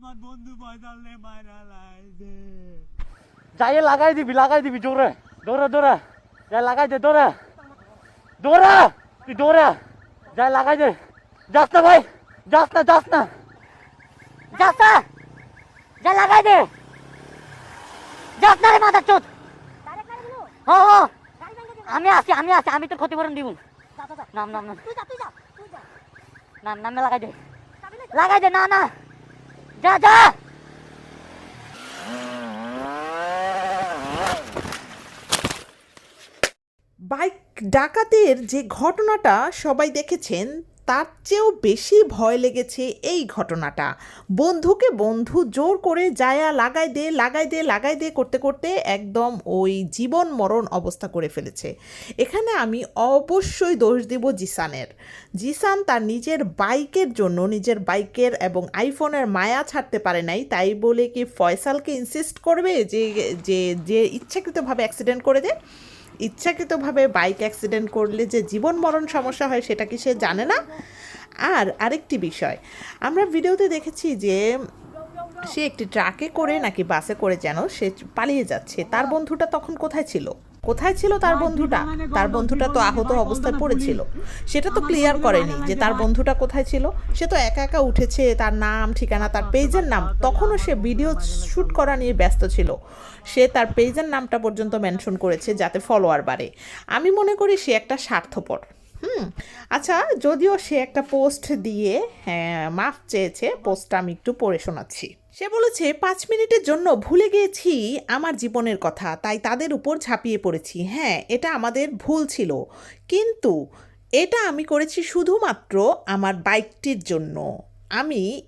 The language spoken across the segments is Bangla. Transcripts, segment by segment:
আমার বন্ধু বদলে মারা লাইছে যাই লাগাই দিবি লাগাই দিবি জোরে দৌড়া দৌড়া যাই লাগাই দে দৌড়া দৌড়া তুই দৌড়া যাই লাগাই দে। যাস না ভাই যাস না যাস না। যাস না। যা লাগাই দে। যাস না রে মাথা চোদ। হ হ। আমি আছি আমি আছি আমি তোর ক্ষতিপূরণ দিব। নাম নাম নাম। নাম নামে লাগাই দে। লাগাই দে না না। বাইক ডাকাতের যে ঘটনাটা সবাই দেখেছেন তার চেয়েও বেশি ভয় লেগেছে এই ঘটনাটা। বন্ধুকে বন্ধু জোর করে যায়া লাগাই দে লাগাই দে লাগাই দে করতে করতে একদম ওই জীবন মরণ অবস্থা করে ফেলেছে। এখানে আমি অবশ্যই দোষ দেব জিসানের। জিসান তার নিজের বাইকের জন্য, নিজের বাইকের এবং আইফোনের মায়া ছাড়তে পারে নাই, তাই বলে কি ফয়সালকে ইনসিস্ট করবে যে যে যে ইচ্ছাকৃতভাবে অ্যাক্সিডেন্ট করে দেয় ইচ্ছাকৃতভাবে বাইক অ্যাক্সিডেন্ট করলে যে জীবন মরণ সমস্যা হয়, সেটা কি সে জানে না? আর আরেকটি বিষয়, আমরা ভিডিওতে দেখেছি যে সে একটি ট্রাকে করে নাকি বাসে করে যেন সে পালিয়ে যাচ্ছে। তার বন্ধুটা তখন কোথায় ছিল? কোথায় ছিল তার বন্ধুটা? তার বন্ধুটা তো আহত অবস্থায় পড়েছিল। সেটা তো ক্লিয়ার করেনি যে তার বন্ধুটা কোথায় ছিল। সে তো একা একা উঠেছে তার নাম ঠিকানা তার পেজের নাম। তখনও সে ভিডিও শ্যুট করা নিয়ে ব্যস্ত ছিল। সে তার পেজের নামটা পর্যন্ত মেনশন করেছে যাতে ফলোয়ার বাড়ে। আমি মনে করি সে একটা স্বার্থপর। হুম আচ্ছা যদিও সে একটা পোস্ট দিয়ে হ্যাঁ, মাফ চেয়েছে পোস্টটা আমি একটু পড়ে শোনাচ্ছি। সে বলেছে, পাঁচ মিনিটের জন্য ভুলে গিয়েছি আমার জীবনের কথা, তাই তাদের উপর ঝাঁপিয়ে পড়েছি। হ্যাঁ এটা আমাদের ভুল ছিল। কিন্তু এটা আমি করেছি শুধুমাত্র আমার বাইকটির জন্য। আমি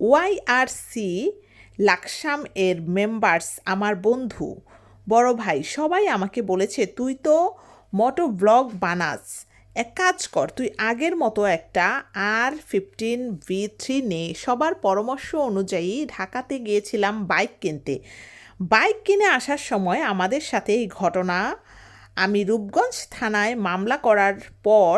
ওয়াইআরসি লাকসাম এর মেম্বার্স আমার বন্ধু, বড় ভাই, সবাই আমাকে বলেছে, তুই তো মোটো ব্লগ বানাস। এক কাজ কর, তুই আগের মতো একটা আর ফিফটিন ভি থ্রি নে। সবার পরামর্শ অনুযায়ী ঢাকাতে গিয়েছিলাম বাইক কিনতে। বাইক কিনে আসার সময় আমাদের সাথে এই ঘটনা, আমি রূপগঞ্জ থানায় মামলা করার পর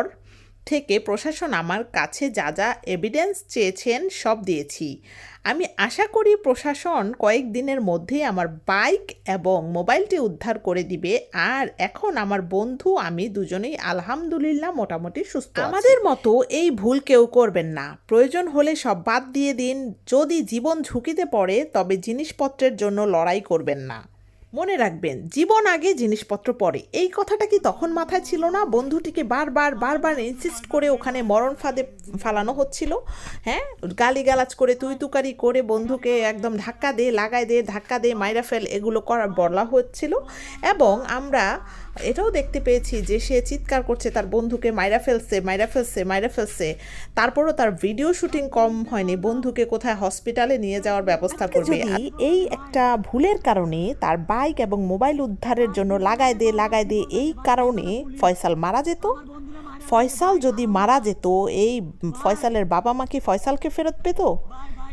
থেকে প্রশাসন আমার কাছে যা যা এভিডেন্স চেয়েছেন সব দিয়েছি। আমি আশা করি প্রশাসন কয়েকদিনের মধ্যেই আমার বাইক এবং মোবাইলটি উদ্ধার করে দিবে। আর এখন আমার বন্ধু, আমি দুজনেই আলহামদুলিল্লাহ মোটামুটি সুস্থ আমাদের মতো এই ভুল কেউ করবেন না। প্রয়োজন হলে সব বাদ দিয়ে দিন। যদি জীবন ঝুঁকিতে পড়ে, তবে জিনিসপত্রের জন্য লড়াই করবেন না। মনে রাখবেন জীবন আগে জিনিসপত্র পরে। এই কথাটা কি তখন মাথায় ছিল না? বন্ধুটিকে বারবার বারবার ইনসিস্ট করে ওখানে মরণ ফাঁদে ফালানো হচ্ছিল? হ্যাঁ? গালিগালাজ করে তুই তুকারি করে বন্ধুকে একদম ধাক্কা দে লাগাই দে ধাক্কা দে মাইরা ফেল এগুলো করা বলা হচ্ছিল। এবং আমরা এটাও দেখতে পেয়েছি যে সে চিৎকার করছে তার বন্ধুকে মাইরা ফেলছে মাইরা ফেলছে মাইরা ফেলছে। তারপরও তার ভিডিও শুটিং কম হয়নি। বন্ধুকে কোথায় হসপিটালে নিয়ে যাওয়ার ব্যবস্থা করবে? এই একটা ভুলের কারণে তার বাইক এবং মোবাইল উদ্ধারের জন্য লাগায় দে লাগায় দে, এই কারণে ফয়সাল মারা যেত। ফয়সাল যদি মারা যেত, এই ফয়সালের বাবা মা কি ফয়সালকে ফেরত পেত?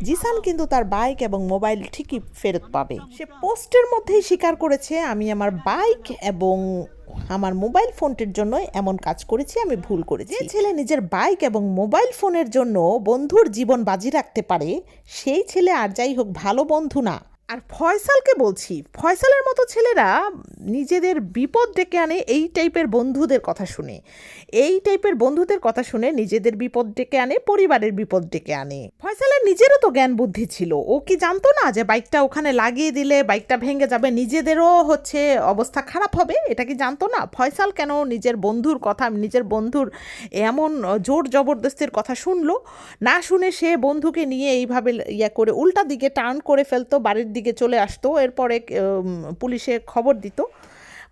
জিসান কিন্তু তার বাইক এবং মোবাইল ঠিকই ফেরত পাবে। সে পোস্টের মধ্যেই স্বীকার করেছে, আমি আমার বাইক এবং আমার মোবাইল ফোনটির জন্য এমন কাজ করেছি, আমি ভুল করেছি। যে ছেলে নিজের বাইক এবং মোবাইল ফোনের জন্য বন্ধুর জীবন বাজি রাখতে পারে, সেই ছেলে আর যাই হোক ভালো বন্ধু না। আর ফয়সালকে বলছি, ফয়সালের মতো ছেলেরা নিজেদের বিপদ ডেকে আনে এই টাইপের বন্ধুদের কথা শুনে। এই টাইপের বন্ধুদের কথা শুনে নিজেদের বিপদ ডেকে আনে, পরিবারের বিপদ ডেকে আনে। ফয়সালের নিজেরও তো জ্ঞান বুদ্ধি ছিল। ও কি জানতো না যে বাইকটা ওখানে লাগিয়ে দিলে বাইকটা ভেঙে যাবে? নিজেদেরও হচ্ছে অবস্থা খারাপ হবে, এটা কি জানতো না? ফয়সাল কেন নিজের বন্ধুর কথা, নিজের বন্ধুর এমন জোর জবরদস্তির কথা শুনলো? না শুনে সে বন্ধুকে নিয়ে এইভাবে ইয়া করে উল্টা দিকে টার্ন করে ফেলতো, বাড়ির দিকে চলে আসতো, এরপরে পুলিশে খবর দিত।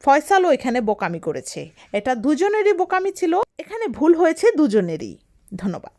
ফয়সালও এখানে বোকামি করেছে। এটা দুজনেরই বোকামি ছিল। এখানে ভুল হয়েছে দুজনেরই। ধন্যবাদ।